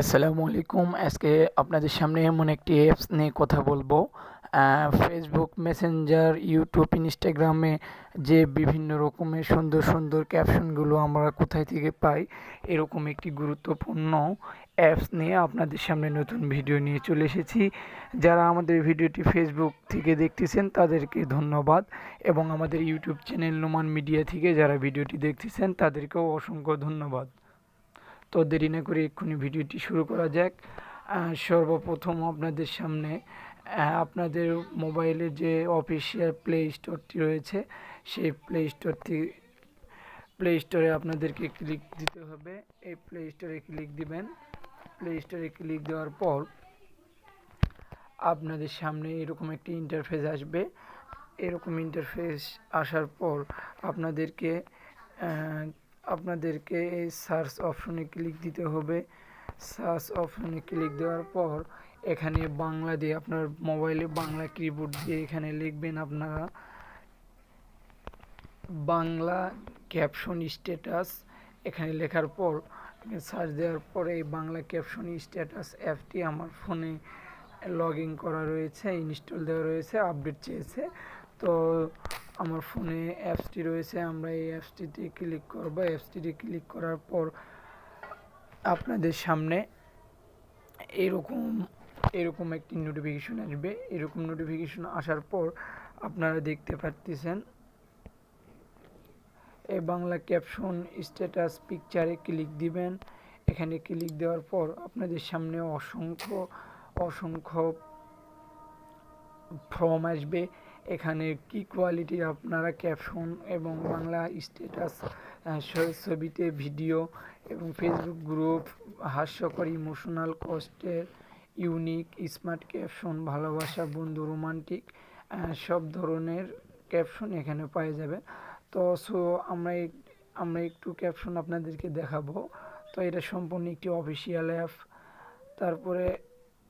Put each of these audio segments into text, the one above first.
আসসালামু আলাইকুম। আজকে আপনাদের সামনে এমন একটি অ্যাপস নিয়ে কথা বলব। ফেসবুক মেসেঞ্জার ইউটিউব ইনস্টাগ্রামে যে বিভিন্ন রকমের সুন্দর সুন্দর ক্যাপশনগুলো আমরা কোথায় থেকে পাই, এরকম একটি গুরুত্বপূর্ণ অ্যাপস নিয়ে আপনাদের সামনে নতুন ভিডিও নিয়ে চলে এসেছি। যারা আমাদের ভিডিওটি ফেসবুক থেকে দেখতেছেন, তাদেরকে ধন্যবাদ। এবং আমাদের ইউটিউব চ্যানেল নোমান মিডিয়া থেকে যারা ভিডিওটি দেখতেছেন, তাদেরকেও অসংখ্য ধন্যবাদ। তো দেরি না করে এক্ষুনি ভিডিওটি শুরু করা যাক। সর্বপ্রথম আপনাদের সামনে আপনাদের মোবাইলে যে অফিসিয়াল প্লে স্টোরটি রয়েছে, সেই প্লে স্টোরটি, প্লে স্টোরে আপনাদেরকে ক্লিক দিতে হবে। এই প্লে স্টোরে ক্লিক দিবেন। প্লে স্টোরে ক্লিক দেওয়ার পর আপনাদের সামনে এরকম একটি ইন্টারফেস আসবে। এরকম ইন্টারফেস আসার পর আপনাদেরকে আপনাদেরকে এই সার্চ অপশনে ক্লিক দিতে হবে। সার্চ অপশনে ক্লিক দেওয়ার পর এখানে বাংলা দিয়ে আপনার মোবাইলে বাংলা কিবোর্ড দিয়ে এখানে লিখবেন আপনারা বাংলা ক্যাপশন স্ট্যাটাস এখানে লেখার পর সার্চ দেওয়ার পরে এই বাংলা ক্যাপশন স্ট্যাটাস অ্যাপটি আমার ফোনে লগ ইন করা রয়েছে ইনস্টল দেওয়া রয়েছে আপডেট চেয়েছে। তো আমার ফোনে অ্যাপসটি রয়েছে, আমরা এই অ্যাপসটিতে ক্লিক করব। অ্যাপসটিতে ক্লিক করার পর আপনাদের সামনে এরকম এরকম একটি নোটিফিকেশন আসবে। এরকম নোটিফিকেশন আসার পর আপনারা দেখতে পারতেছেন এই বাংলা ক্যাপশন স্ট্যাটাস পিকচারে ক্লিক দিবেন। এখানে ক্লিক দেওয়ার পর আপনাদের সামনে অসংখ্য অসংখ্য ফর্ম আসবে। এখানে কি কোয়ালিটির আপনারা ক্যাপশন এবং বাংলা স্ট্যাটাস ছবিতে ভিডিও এবং ফেসবুক গ্রুপ হাস্যকর ইমোশনাল কস্টের ইউনিক স্মার্ট ক্যাপশন ভালোবাসা, বন্ধু রোমান্টিক সব ধরনের ক্যাপশন এখানে পাওয়া যাবে। তো সো আমরা আমরা একটু ক্যাপশন আপনাদেরকে দেখাবো। তো, এটা সম্পূর্ণ একটি অফিসিয়াল অ্যাপ তারপরে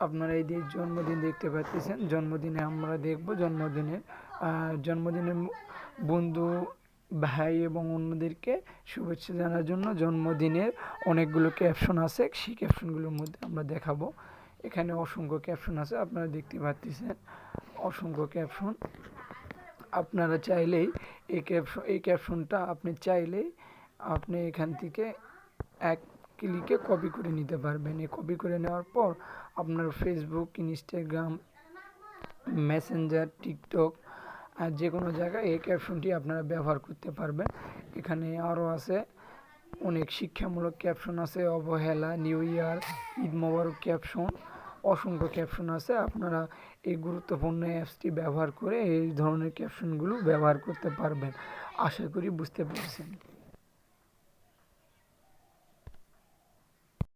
আপনারা এই দিয়ে জন্মদিন দেখতে পাচ্ছেন। জন্মদিনে আমরা দেখব জন্মদিনে জন্মদিনে বন্ধু, ভাই এবং অন্যদেরকে শুভেচ্ছা জানার জন্য জন্মদিনের অনেকগুলো ক্যাপশন আছে। সেই ক্যাপশনগুলোর মধ্যে আমরা দেখাবো। এখানে অসংখ্য ক্যাপশন আছে, আপনারা দেখতে পাচ্ছেন। অসংখ্য ক্যাপশন আপনারা চাইলেই এই ক্যাপশন এই ক্যাপশনটা আপনি চাইলেই আপনি এখান থেকে এক ক্লিকে কপি করে নিতে পারবেন। এই কপি করে নেওয়ার পর আপনার ফেসবুক ইনস্টাগ্রাম মেসেঞ্জার টিকটক আর যে কোনো জায়গায় এই ক্যাপশনটি আপনারা ব্যবহার করতে পারবেন। এখানে আরও আছে অনেক শিক্ষামূলক ক্যাপশন আছে, অবহেলা নিউ ইয়ার ঈদ মোবারক ক্যাপশন অসংখ্য ক্যাপশন আছে। আপনারা এই গুরুত্বপূর্ণ অ্যাপসটি ব্যবহার করে এই ধরনের ক্যাপশনগুলো ব্যবহার করতে পারবেন। আশা করি বুঝতে পেরেছেন।